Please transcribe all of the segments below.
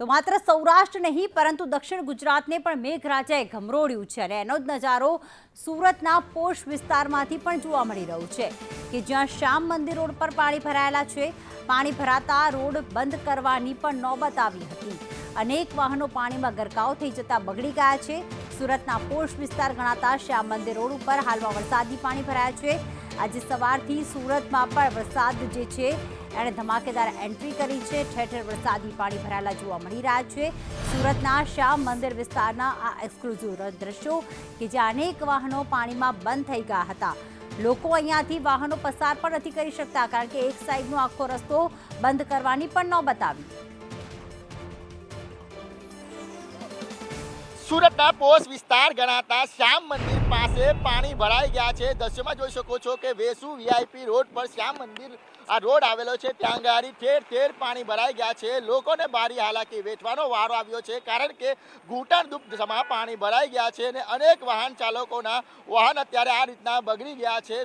તો માત્ર સૌરાષ્ટ્ર નહીં, પરંતુ દક્ષિણ ગુજરાતને પણ મેઘરાજાએ ગમરોડ્યું છે અને એનો જ નજારો સુરતના પોષ વિસ્તારમાંથી પણ જોવા મળી રહ્યો છે કે જ્યાં શ્યામ મંદિર રોડ પર પાણી ભરાયેલા છે. પાણી ભરાતા રોડ બંધ કરવાની પણ નોબત આવી હતી. અનેક વાહનો પાણીમાં ગરકાવ થઈ જતા બગડી ગયા છે. સુરતના પોશ વિસ્તાર ગણાતા શ્યામ મંદિર રોડ ઉપર હાલમાં વરસાદી પાણી ભરાયા છે. આજે સવારથી સુરતમાં પણ વરસાદ જે છે, એણે ધમાકેદાર એન્ટ્રી કરી છે. ઠેર ઠેર વરસાદી પાણી ભરાયેલા જોવા મળી રહ્યા છે. સુરતના શ્યામ મંદિર વિસ્તારના આ એક્સક્લુઝિવ દ્રશ્યો કે જ્યાં અનેક વાહનો પાણીમાં બંધ થઈ ગયા હતા. લોકો અહીંયાથી વાહનો પસાર પણ નથી કરી શકતા, કારણ કે એક સાઈડનો આખો રસ્તો બંધ કરવાની પણ નોબત આવી સુરતના પોસ્ટ વિસ્તાર ગણાતા શ્યામ મંદિર પાસે પાણી ભરાઈ ગયા છે. દ્રશ્યમાં જોઈ શકો છો કે વેસુ વીઆઈપી રોડ પર શ્યામ મંદિર આ રોડ આવેલો છે. ત્યાં ગાડી ઠેર ઠેર પાણી ભરાઈ ગયા છે. લોકોને ભારી હાલાકી વેઠવાનો વારો આવ્યો છે કારણ કે ઘૂંટણ દુઃખમાં પાણી ભરાઈ ગયા છે અને અનેક વાહન ચાલકોના વાહન અત્યારે આ રીતના બગડી ગયા છે.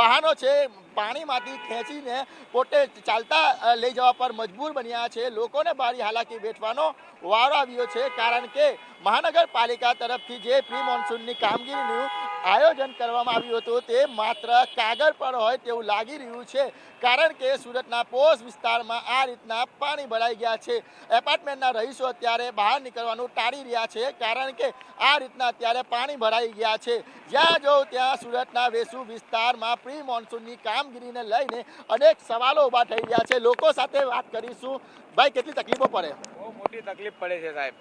વાહનો છે પાણીમાંથી ખેંચીને પોતે ચાલતા લઈ જવા પર મજબૂર બન્યા છે. લોકોને ભારી હાલાકી વેઠવાનો વારો આવ્યો છે કારણ કે મહાનગરપાલિકા તરફથી જે પ્રી મોન્સૂનની કામગીરીનું આયોજન કરવામાં આવ્યું હતું. તે માત્ર કાગળ પર હોય તેવું લાગી રહ્યું છે. કારણ કે સુરતના પોસ વિસ્તારમાં આ રીતના પાણી ભરાઈ ગયા છે. એપાર્ટમેન્ટના રહીશો અત્યારે બહાર નીકળવાનું ટાળી રહ્યા છે. કારણ કે આ રીતના અત્યારે પાણી ભરાઈ ગયા છે. જ્યાં જો ત્યાં સુરતના વેસુ વિસ્તારમાં પ્રી મોન્સૂનની કામગીરીને લઈને અનેક સવાલો ઊભા થઈ રહ્યા છે. લોકો સાથે વાત કરીશું. ભાઈ કેટલી તકલીફો પડે? બહુ મોટી તકલીફ પડે છે સાહેબ.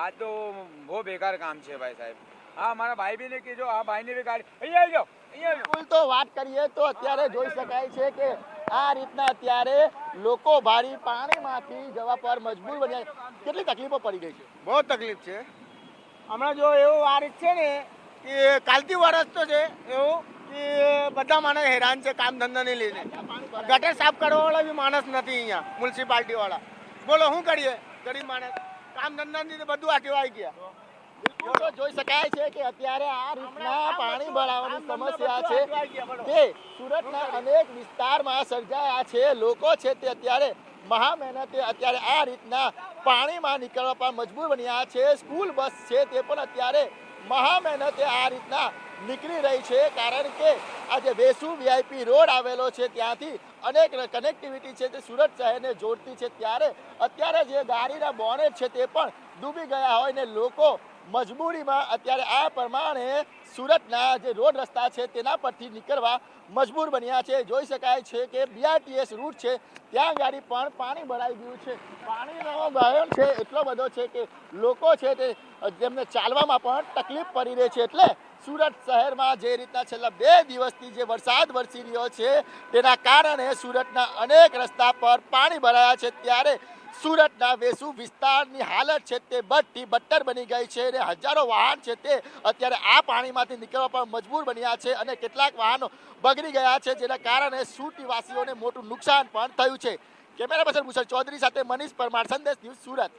આ તો બહુ બેકાર કામ છે ભાઈ સાહેબ. હા મારા ભાઈ બી ને કીધું આ ભાઈ ની બી ગાડી. અહીંયા આવી જાઓ અહીંયા બિલકુલ તો વાત કરીએ તો અત્યારે જોઈ શકાય છે કે આ રીતના અત્યારે લોકો ભારી પાણીમાંથી જવા પર મજબૂર બન્યા કેટલી તકલીફો પડી ગઈ છે? બહુ તકલીફ છે. હમણાં જો એવું આ રીત છે ને કે કાલથી વરસ તો છે એવું કે બધા માણસ હેરાન છે કામ ધંધાને લઈને. ગટર સાફ કરવા વાળા બી માણસ નથી અહીંયા મ્યુનિસિપાલિટી વાળા બોલો શું કરીએ? ગરીબ માણસ. કામ ધંધાની તો બધું આટીવાઈ આવી ગયા. તો જોઈ શકાય છે કે અત્યારે આ રીતના પાણી ભરાવાની સમસ્યા છે તે સુરતના અનેક વિસ્તારમાં સર્જાયા છે. લોકો છે તે અત્યારે મહા મહેનતે અત્યારે આ રીતના પાણીમાં નીકળવા પણ મજબૂર બન્યા છે. સ્કૂલ બસ છે તે પણ અત્યારે મહા મહેનતે આ રીતના નીકળી રહી છે. કારણ કે આજે જે વેસુ વીઆઈપી રોડ આવેલો છે. ત્યાંથી અનેક કનેક્ટિવિટી છે તે સુરત શહેરને જોડતી છે. ત્યારે અત્યારે જે ગાડીના બોનેટ છે તે પણ ડૂબી ગયા હોય ને લોકો મજબૂરીમાં અત્યારે આ પ્રમાણે સુરતના જે રોડ રસ્તા છે તેના પરથી નીકળવા મજબૂર બન્યા છે. જોઈ શકાય છે કે બીઆરટીએસ રૂટ છે, ત્યાં ગાડી પણ પાણી ભરાઈ ગયું છે. પાણીનો ગાયન છે એટલો બધો છે કે લોકો છે તે તેમને ચાલવામાં પણ તકલીફ પડી રહી છે. એટલે સુરત શહેરમાં જે રીતના છેલ્લા બે દિવસથી જે વરસાદ વરસી રહ્યો છે, તેના કારણે સુરતના અનેક રસ્તા પર પાણી ભરાયા છે. ત્યારે સુરતના વેસુ વિસ્તારની હાલત છે તે બદથી બદતર બની ગઈ છે અને હજારો વાહન છે તે અત્યારે આ પાણીમાંથી નીકળવા પણ મજબૂર બન્યા છે અને કેટલાક વાહનો બગડી ગયા છે, જેના કારણે સુરતીવાસીઓને મોટું નુકસાન પણ થયું છે. કેમેરા પર્સન ભૂષણ ચૌધરી સાથે મનીષ પરમાર, સંદેશ ન્યૂઝ સુરત.